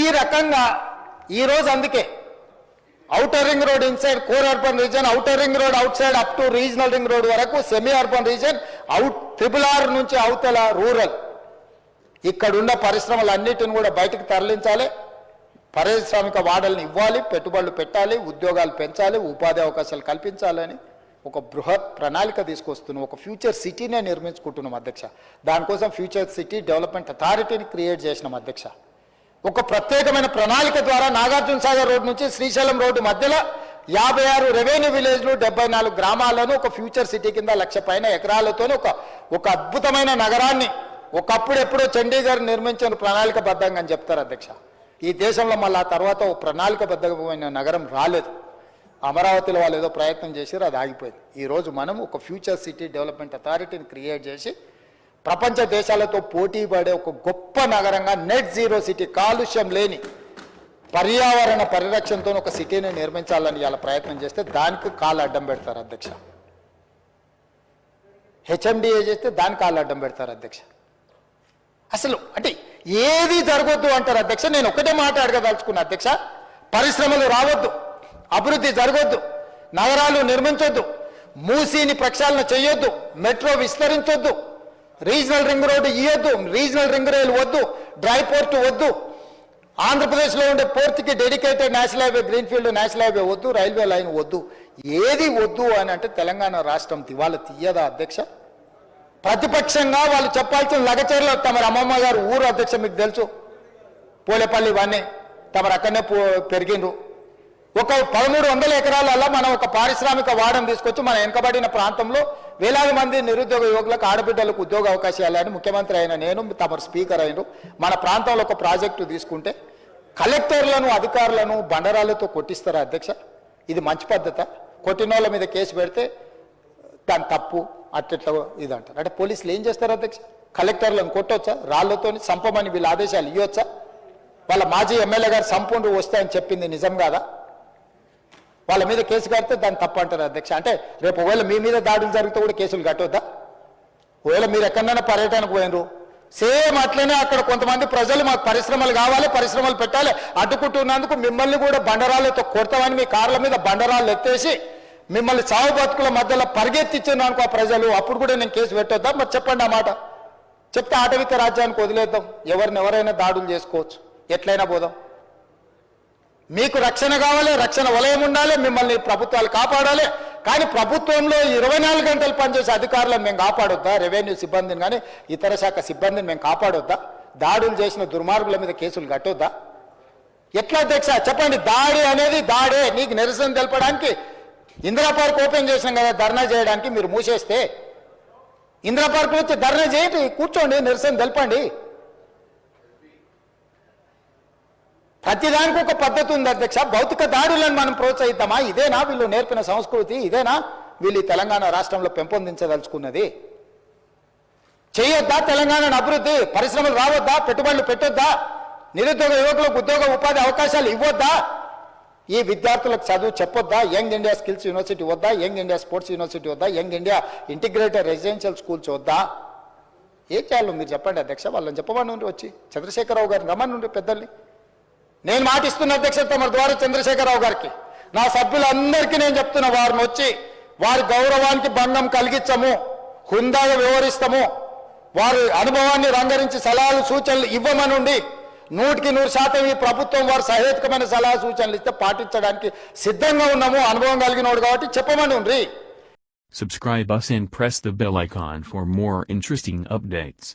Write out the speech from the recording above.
ఈ రకంగా ఈరోజు అందుకే outer ring road inside core urban region outer ring road outside up to regional ring road వరకు semi urban region out triple R నుంచి అవతల rural. ఇక్కడున్న పరిశ్రమలన్నిటిని కూడా బయటకు తరలించాలి. పారిశ్రామిక వాడల్ని ఇవ్వాలి పెట్టుబడులు పెట్టాలి ఉద్యోగాలు పెంచాలి ఉపాధి అవకాశాలు కల్పించాలని ఒక బృహత్ ప్రణాళిక తీసుకొస్తున్నాం. ఒక ఫ్యూచర్ సిటీనే నిర్మించుకుంటున్నాం అధ్యక్ష. దానికోసం ఫ్యూచర్ సిటీ డెవలప్మెంట్ అథారిటీని క్రియేట్ చేసినాం అధ్యక్ష. ఒక ప్రత్యేకమైన ప్రణాళిక ద్వారా నాగార్జున సాగర్ రోడ్ నుంచి శ్రీశైలం రోడ్డు మధ్యలో యాభై ఆరు రెవెన్యూ విలేజ్లు డెబ్బై నాలుగు గ్రామాలను ఒక ఫ్యూచర్ సిటీ కింద లక్ష పైన ఎకరాలతో ఒక ఒక అద్భుతమైన నగరాన్ని ఒకప్పుడు ఎప్పుడో చండీగఢ్ నిర్మించిన ప్రణాళికబద్ధంగా అని చెప్తారు అధ్యక్ష. ఈ దేశంలో మళ్ళీ ఆ తర్వాత ఒక ప్రణాళికబద్ధమైన నగరం రాలేదు. అమరావతిలో వాళ్ళు ఏదో ప్రయత్నం చేశారు అది ఆగిపోయింది. ఈరోజు మనం ఒక ఫ్యూచర్ సిటీ డెవలప్మెంట్ అథారిటీని క్రియేట్ చేసి ప్రపంచ దేశాలతో పోటీ పడే ఒక గొప్ప నగరంగా నెట్ జీరో సిటీ కాలుష్యం లేని పర్యావరణ పరిరక్షణతో ఒక సిటీని నిర్మించాలని ఇలా ప్రయత్నం చేస్తే దానికి కాలు అడ్డం పెడతారు అధ్యక్ష. హెచ్ఎండిఏ చేస్తే దానికి కాలు అడ్డం పెడతారు అధ్యక్ష. అసలు అంటే ఏది జరగొద్దు అంటారు అధ్యక్ష. నేను ఒకటే మాట అడగదలుచుకున్నా అధ్యక్ష. పరిశ్రమలు రావద్దు అభివృద్ధి జరగొద్దు నగరాలు నిర్మించొద్దు మూసీని ప్రక్షాళన చేయొద్దు మెట్రో విస్తరించొద్దు రీజనల్ రింగ్ రోడ్డు ఇవ్వద్దు రీజనల్ రింగ్ రైలు వద్దు. డ్రై పోర్ట్ వద్దు. ఆంధ్రప్రదేశ్లో ఉండే పోర్ట్కి dedicated national highway greenfield national highway వద్దు. రైల్వే లైన్ వద్దు. ఏది వద్దు అని అంటే తెలంగాణ రాష్ట్రం దివాళ తీయదా అధ్యక్ష? ప్రతిపక్షంగా వాళ్ళు చెప్పాల్సిన లగచర్లో తమరి అమ్మమ్మ గారు ఊరు అధ్యక్ష మీకు తెలుసు. పోలేపల్లి ఇవన్నీ తమరు అక్కడనే పో- పెరిగిండ్రు. ఒక పదమూడు వందల ఎకరాలలో మనం ఒక పారిశ్రామిక వాడని తీసుకొచ్చి మన వెనుకబడిన ప్రాంతంలో వేలాది మంది నిరుద్యోగ యువకులకు ఆడబిడ్డలకు ఉద్యోగ అవకాశాలు అని ముఖ్యమంత్రి అయిన నేను తమరు స్పీకర్ అయినరు మన ప్రాంతంలో ఒక ప్రాజెక్టు తీసుకుంటే కలెక్టర్లను అధికారులను బండరాలతో కొట్టిస్తారా అధ్యక్ష? ఇది మంచి పద్ధత? కొట్టిన వాళ్ళ మీద కేసు పెడితే దాని తప్పు అట్లా ఇది అంటారు అంటే పోలీసులు ఏం చేస్తారు అధ్యక్ష? కలెక్టర్లను కొట్టొచ్చా? రాళ్ళతో సంపమని వీళ్ళ ఆదేశాలు ఇవ్వచ్చా వాళ్ళ మాజీ ఎమ్మెల్యే గారు సంపూర్ణ వస్తాయని చెప్పింది నిజం కాదా? వాళ్ళ మీద కేసు కడితే దాన్ని తప్పు అంటారు అధ్యక్ష. అంటే రేపు ఒకవేళ మీ మీద దాడులు జరిగితే కూడా కేసులు కట్టొద్దా? ఒకవేళ మీరు ఎక్కడైనా పర్యటనకు పోయినరు. సేమ్ అట్లనే అక్కడ కొంతమంది ప్రజలు మాకు పరిశ్రమలు కావాలి పరిశ్రమలు పెట్టాలి అడ్డుకుంటున్నందుకు మిమ్మల్ని కూడా బండరాళ్ళతో కొడతామని మీ కార్ల మీద బండరాళ్ళు ఎత్తేసి మిమ్మల్ని చావు బతుకుల మధ్యలో పరిగెత్తిచ్చాను అనుకో ఆ ప్రజలు. అప్పుడు కూడా నేను కేసు పెట్టొద్దా? మరి చెప్పండి ఆ మాట. చెప్తే ఆటవిక రాజ్యానికి వదిలేద్దాం. ఎవరిని ఎవరైనా దాడులు చేసుకోవచ్చు. ఎట్లయినా పోదాం. మీకు రక్షణ కావాలి రక్షణ వలయం ఉండాలి మిమ్మల్ని ప్రభుత్వాలు కాపాడాలి. కానీ ప్రభుత్వంలో ఇరవై నాలుగు గంటలు పనిచేసే అధికారులను మేము కాపాడొద్దా? రెవెన్యూ సిబ్బందిని కానీ ఇతర శాఖ సిబ్బందిని మేము కాపాడొద్దా? దాడులు చేసిన దుర్మార్గుల మీద కేసులు కట్టొద్దా? ఎట్లా అధ్యక్ష? చెప్పండి. దాడి అనేది దాడే. నీకు నిరసన తెలపడానికి ఇందిరా పార్క్ ఓపెన్ చేసినాం కదా ధర్నా చేయడానికి మీరు మూసేస్తే. ఇందిరా పార్క్ వచ్చి ధర్నా చేయండి. కూర్చోండి నిరసన తెలపండి. ప్రతిదానికి ఒక పద్ధతి ఉంది అధ్యక్ష. భౌతిక దాడులను మనం ప్రోత్సహిద్దామా? ఇదేనా వీళ్ళు నేర్పిన సంస్కృతి? ఇదేనా వీళ్ళు తెలంగాణ రాష్ట్రంలో పెంపొందించదలుచుకున్నది? చేయొద్దా తెలంగాణను అభివృద్ధి? పరిశ్రమలు రావద్దా? పెట్టుబడులు పెట్టొద్దా? నిరుద్యోగ యువకులకు ఉద్యోగ ఉపాధి అవకాశాలు ఇవ్వొద్దా? ఈ విద్యార్థులకు చదువు చెప్పొద్దా? యంగ్ ఇండియా స్కిల్స్ యూనివర్సిటీ వద్దా? యంగ్ ఇండియా స్పోర్ట్స్ యూనివర్సిటీ వద్దా? Young India integrated residential schools వద్దా? ఏం చేయాలో మీరు చెప్పండి అధ్యక్ష. వాళ్ళని చెప్పమని నుండి వచ్చి చంద్రశేఖరరావు గారిని రమ్మని నుండి పెద్దల్ని. నేను మాటిస్తున్న అధ్యక్ష తమ ద్వారా చంద్రశేఖరరావు గారికి నా సభ్యులందరికీ నేను చెప్తున్న వారిని వచ్చి వారి గౌరవానికి భంగం కలిగించము హుందాగా వ్యవహరిస్తాము వారి అనుభవాన్ని రంగరించి సలహాలు సూచనలు ఇవ్వమనుండి నూటికి నూరు శాతం ఈ ప్రభుత్వం వారు సహేతుకమైన సలహా సూచనలు ఇస్తే పాటించడానికి సిద్ధంగా ఉన్నాము అనుభవం కలిగినోడు కాబట్టి చెప్పమని ఉండ్రి Subscribe us and press the bell icon for more interesting updates.